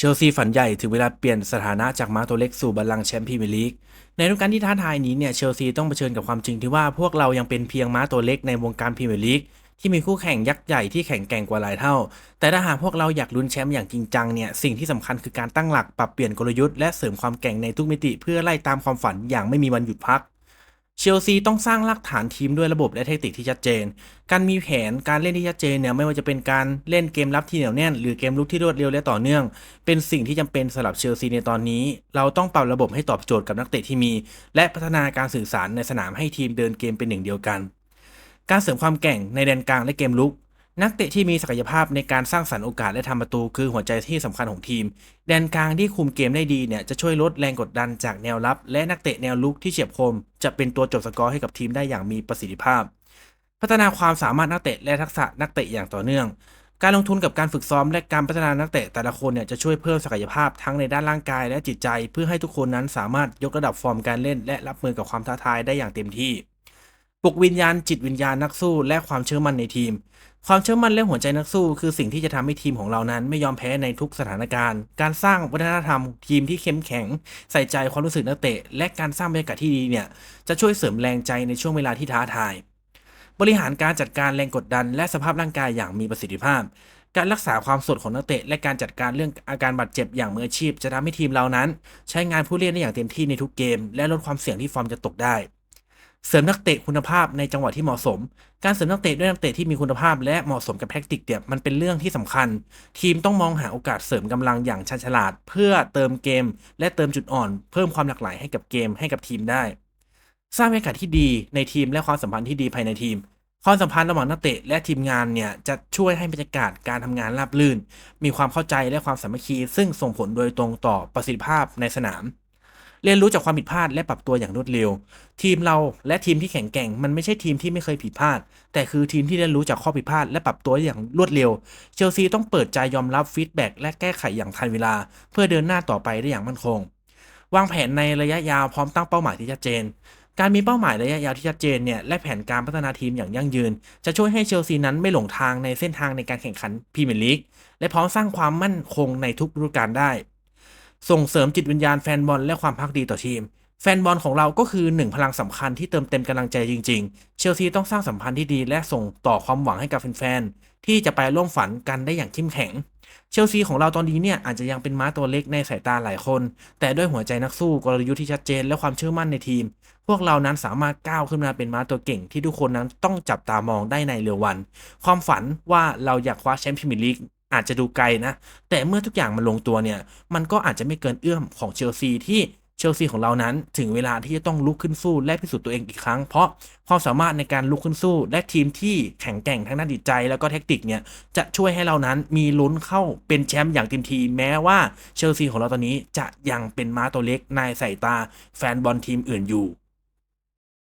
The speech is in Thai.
เชลซีฝันใหญ่ถึงเวลาเปลี่ยนสถานะจากม้าตัวเล็กสู่บัลลังก์แชมป์พรีเมียร์ลีก ในฤดูกาลที่ท้าทายนี้เนี่ยเชลซีต้องเผชิญกับความจริงที่ว่าพวกเรายังเป็นเพียงม้าตัวเล็กในวงการพรีเมียร์ลีกที่มีคู่แข่งยักษ์ใหญ่ที่แข็งแกร่งกว่าหลายเท่า แต่ถ้าหากพวกเราอยากลุ้นแชมป์อย่างจริงจังเนี่ยสิ่งที่สำคัญคือการตั้งหลักปรับเปลี่ยนกลยุทธ์และเสริมความแกร่งในทุกมิติ เพื่อไล่ตามความฝันอย่างไม่มีวันหยุดพัก เชลซีต้องสร้างรากฐานทีมด้วยระบบและเทคนิคที่ชัดเจน การมีแผนการเล่นที่ชัดเจนเนี่ยไม่ว่าจะเป็นการเล่นเกมรับที่เหนียวแน่น หรือเกมลุกที่รวดเร็วและต่อเนื่อง เป็นสิ่งที่จำเป็นสำหรับเชลซีในตอนนี้ เราต้องปรับระบบให้ตอบโจทย์กับนักเตะที่มี และพัฒนาการสื่อสารในสนามให้ทีมเดินเกมเป็นหนึ่งเดียวกัน การเสริมความแก่งในแดนกลางและเกมลุก นักเตะที่มีศักยภาพในการสร้างสรรค์โอกาสและทำประตูคือหัวใจที่สำคัญของทีม แดนกลางที่คุมเกมได้ดีเนี่ยจะช่วยลดแรงกดดันจากแนวรับ และนักเตะแนวลุกที่เฉียบคม จะเป็นตัวจบสกอร์ให้กับทีมได้อย่างมีประสิทธิภาพ พัฒนาความสามารถนักเตะและทักษะนักเตะอย่างต่อเนื่อง การลงทุนกับการฝึกซ้อมและการพัฒนานักเตะแต่ละคนเนี่ยจะช่วยเพิ่มศักยภาพทั้งในด้านร่างกายและจิตใจ เพื่อให้ทุกคนนั้นสามารถยกระดับฟอร์มการเล่น และรับมือกับความท้าทายได้อย่างเต็มที่ ปลุกวิญญาณจิตวิญญาณนักสู้และความเชื่อมั่นในทีม ความเชื่อมั่นและหัวใจนักสู้ คือสิ่งที่จะทำให้ทีมของเรานั้น ไม่ยอมแพ้ในทุกสถานการณ์ การสร้างวัฒนธรรม ทีมที่เข้มแข็ง ใส่ใจความรู้สึกนักเตะ และการสร้างบรรยากาศที่ดีเนี่ยจะช่วยเสริมแรงใจในช่วงเวลาที่ท้าทาย บริหารการจัดการแรงกดดัน และสภาพร่างกายอย่างมีประสิทธิภาพ การรักษาความสดของนักเตะ และการจัดการเรื่องอาการบาดเจ็บอย่างมืออาชีพ จะทำให้ทีมเรานั้น ใช้งานผู้เล่นได้อย่างเต็มที่ในทุกเกม และลดความเสี่ยงที่ฟอร์มจะตกได้ เสริมนักเตะคุณภาพในจังหวะที่เหมาะสม การเสริมนักเตะด้วยนักเตะที่มีคุณภาพและเหมาะสมกับแท็กติกเนี่ยมันเป็นเรื่องที่สำคัญ ทีมต้องมองหาโอกาสเสริมกำลังอย่างชันฉลาด เพื่อเติมเกม และเติมจุดอ่อน เพิ่มความหลากหลายให้กับเกมให้กับทีมได้ สร้างบรรยากาศที่ดีในทีมและความสัมพันธ์ที่ดีภายในทีมความสัมพันธ์ระหว่างนักเตะและทีมงานเนี่ยจะช่วยให้บรรยากาศการทำงานราบรื่น มีความเข้าใจและความสามัคคี ซึ่งส่งผลโดยตรงต่อประสิทธิภาพในสนาม เรียนรู้จากความผิดพลาดและปรับตัวอย่างรวดเร็ว ทีมเราและทีมที่แข็งแกร่ง มันไม่ใช่ทีมที่ไม่เคยผิดพลาด แต่คือทีมที่เรียนรู้จากข้อผิดพลาดและปรับตัวอย่างรวดเร็ว เชลซีต้องเปิดใจยอมรับฟีดแบ็กและแก้ไขอย่างทันเวลา เพื่อเดินหน้าต่อไปได้อย่างมั่นคง วางแผนในระยะยาวพร้อมตั้งเป้าหมายที่ชัดเจน การมีเป้าหมายระยะยาวที่ชัดเจนเนี่ยและแผนการพัฒนาทีมอย่างยั่งยืน จะช่วยให้เชลซีนั้นไม่หลงทางในเส้นทางในการแข่งขันพรีเมียร์ลีกและพร้อมสร้างความมั่นคงในทุกฤดูกาลได้ ส่งเสริมจิตวิญญาณแฟนบอลและความพักดีต่อทีม แฟนบอลของเราก็คือหนึ่งพลังสำคัญที่เติมเต็มกำลังใจจริง ๆ เชลซีต้องสร้างสัมพันธ์ที่ดีและส่งต่อความหวังให้กับแฟนๆที่จะไปร่วมฝันกันได้อย่างเข้มแข็ง เชลซีของเราตอนนี้เนี่ยอาจจะยังเป็นม้าตัวเล็กในสายตาหลายคน แต่ด้วยหัวใจนักสู้กลยุทธ์ที่ชัดเจนและความเชื่อมั่นในทีม พวกเรานั้นสามารถก้าวขึ้นมาเป็นม้าตัวเก่ง ที่ทุกคนนั้นต้องจับตามองได้ในเร็ววัน ความฝันว่าเราอยากคว้าแชมป์พรีเมียร์ลีก อาจจะดูไกลนะ แต่เมื่อทุกอย่างมันลงตัวเนี่ย มันก็อาจจะไม่เกินเอื้อมของเชลซีที่เชลซีของเรานั้นถึงเวลาที่จะต้องลุกขึ้นสู้และพิสูจน์ตัวเองอีกครั้ง เพราะความสามารถในการลุกขึ้นสู้ และทีมที่แข็งแกร่งทั้งด้านจิตใจ แล้วก็แท็กติกเนี่ยจะช่วยให้เรานั้นมีลุ้นเข้าเป็นแชมป์อย่างเต็มที แม้ว่าเชลซีของเราตอนนี้จะยังเป็นม้าตัวเล็กในสายตาแฟนบอลทีมอื่นอยู่